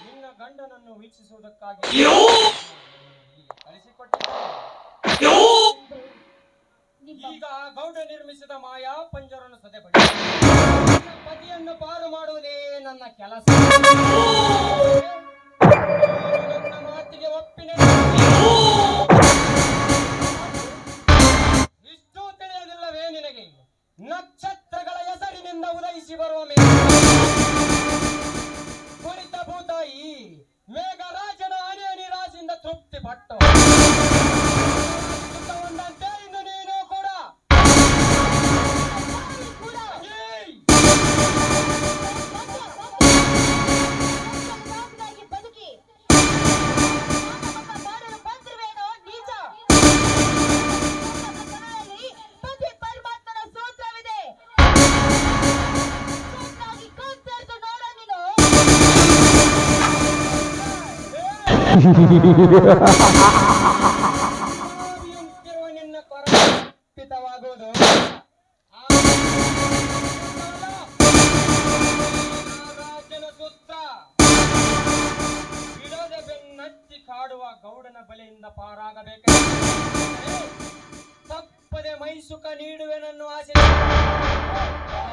ನಿನ್ನ ಗಂಡನನ್ನು ವೀಕ್ಷಿಸುವುದಕ್ಕಾಗಿ ಈಗ ಗೌಡ ನಿರ್ಮಿಸಿದ ಮಾಯಾ ಪಂಜರನ್ನು ಸದೆಬಡಿ ಪತಿಯನ್ನು ಪಾರು ಮಾಡುವುದೇ ನನ್ನ ಕೆಲಸ. ಕಾಡುವ ಗೌಡನ ಬಲೆಯಿಂದ ಪಾರಾಗಬೇಕ ತಪ್ಪದೆ ಮೈಸುಖ ನೀಡುವೆನನ್ನು ಆಸೆ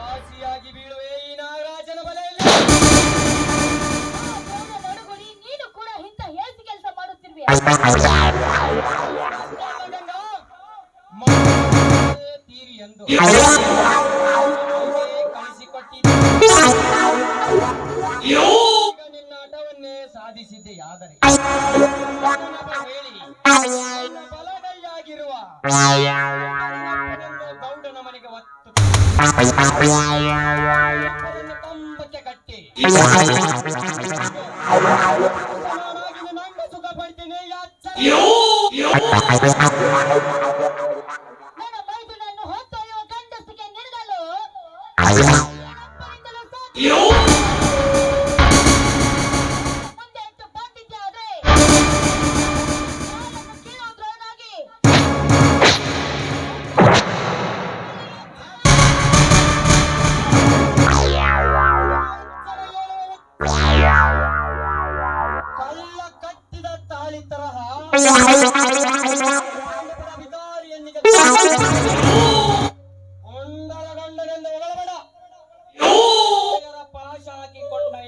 ಆಸಿಯಾಗಿ ಬೀಳುವೆ ಈ ನಾಗರಾಜನ ಬಲೆಯಲ್ಲಿ ನಿನ್ನ ಸಾಧಿಸಿದ್ದೆ ಆದರೆ ಬಲಗೈಯಾಗಿರುವ ಗೌಡನ ಮನೆಗೆ ಒತ್ತು ಕಂಬಕ್ಕೆ ಕಟ್ಟಿ 有有，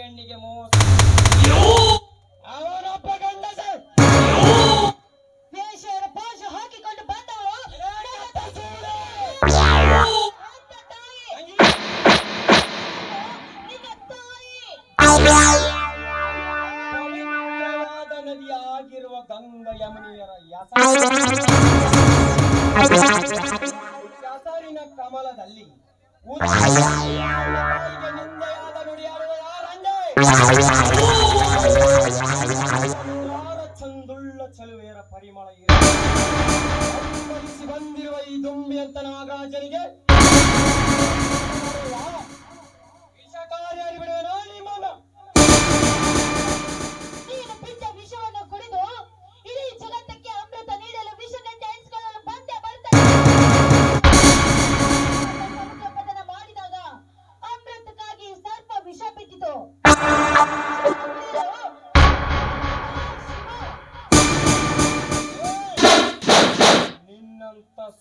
ಗಂಡಿಗೆ ಮೋಸ ಅವನೊಬ್ಬ ಗಂಡಸ ವೇಷರ ಪಾಶ ಹಾಕಿಕೊಂಡು ಬಂದವಳು. ಪವಿತ್ರವಾದ ನದಿಯಾಗಿರುವ ಗಂಗ ಯಮನಿಯರ ಯಸರಿನ ಕಮಲದಲ್ಲಿ ಉದ ಚಂದುಳ್ಳ ಚಲುವೆಯರ ಪರಿಮಳ ಸಿಬಂದಿರುವ ಈ ದುಂಬಿ ಅಂತ ನಾಗಾಜನಿಗೆ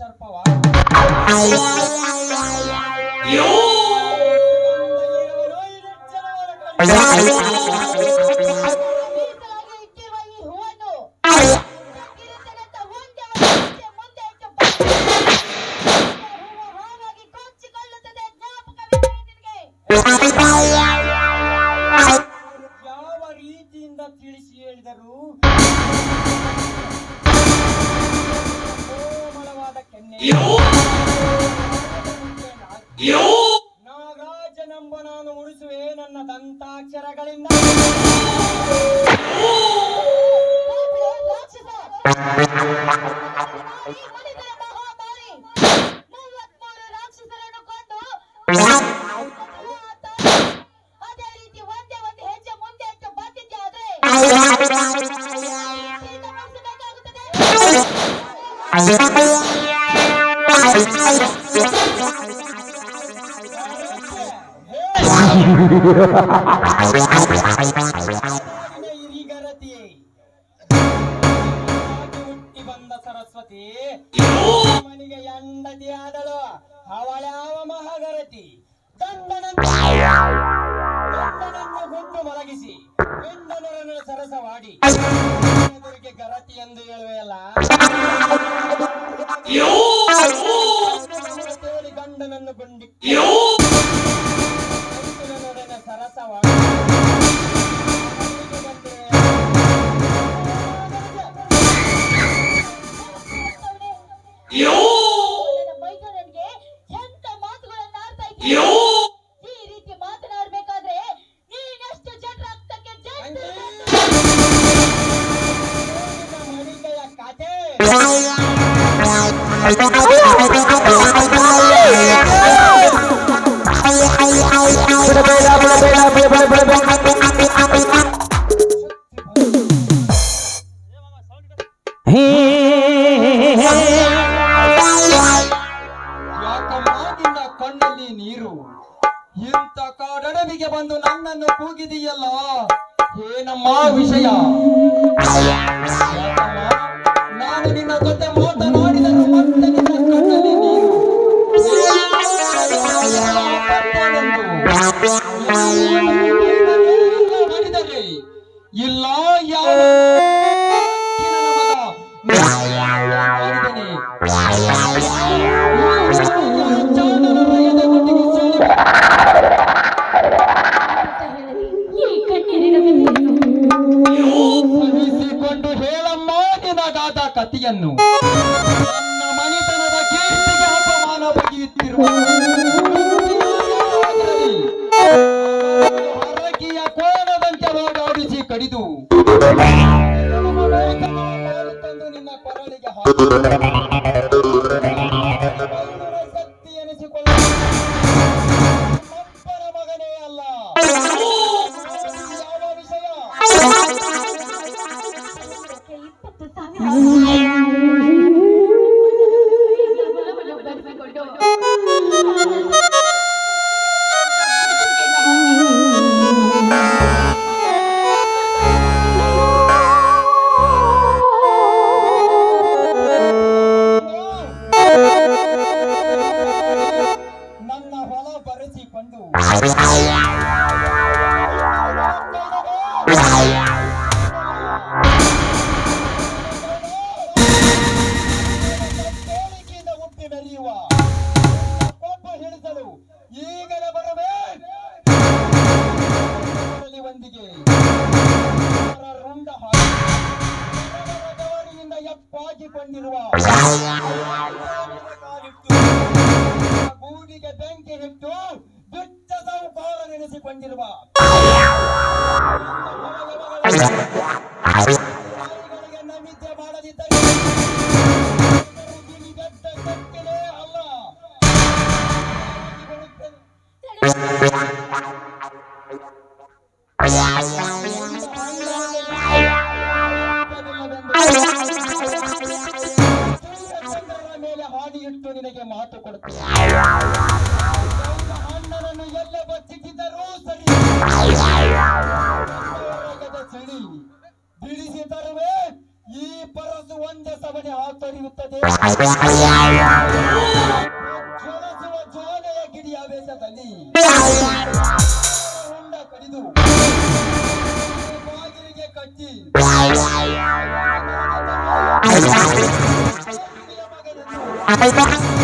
ಸರ್ಪವ You know? ಹುಟ್ಟಿ ಬಂದ ಸರಸ್ವತಿ ಮನೆಗೆ ಎಂಡತಿ ಆದಳು ಅವಳ್ಯಾವ ಮಹಾಗರತಿ ಗಂಡನನ್ನು ಗುಂಡು ಮಲಗಿಸಿ ಗಂಡನರನ್ನು ಸರಸವಾಡಿ ಗರತಿ ಎಂದು ಹೇಳುವೆಯಲ್ಲ ಗಂಡನನ್ನು ಗುಂಡಿ ನಿನ್ನ ಕಣ್ಣಲ್ಲಿ ನೀರು. ಇಂಥ ಕಾಡಡವಿಗೆ ಬಂದು ನನ್ನನ್ನು ಕೂಗಿದೆಯಲ್ಲ? ಏನಮ್ಮ ವಿಷಯ? ನಾನು ನಿನ್ನ ಜೊತೆ ಮಾತನಾಡಿದರು ಮತ್ತೆ ನಿನ್ನ ಕಣ್ಣಲ್ಲಿ ನೀರು. ಇಲ್ಲ ಯಾವ ಕೀರ್ತಿಗೆ ಅಪಮಾನ ಕೋಣದಂತೆ ಓಡಾಡಿಸಿ ಕಡಿದು ನಿನ್ನ ಕೊರಳಿಗೆ ಎಪ್ಪಾಗಿಕೊಂಡಿರುವ ಗೂಡಿಗೆ ಬೆಂಕಿ ಇಟ್ಟು ದುಷ್ಟ ಸಾಹುಕಾರ ನೆನೆಸಿಕೊಂಡಿರುವ. ಇಟ್ಟು ನಿನಗೆ ಮಾತು ಕೊಡುತ್ತೆ ಎಲ್ಲ ಬಚ್ಚಿಟ್ಟಿದ್ದರೂ ಸರಿ. ಚಳಿ ಬಿಡಿಸಿ ತರುವೆ. ಒಂದೇ ಸವನೆ ಆತರಿಯುತ್ತದೆ ಜ್ವಲಿಸುವ ಕಡಿದು. ಬಾಗಿಲಿಗೆ ಕಟ್ಟಿ. Ako'y bukas.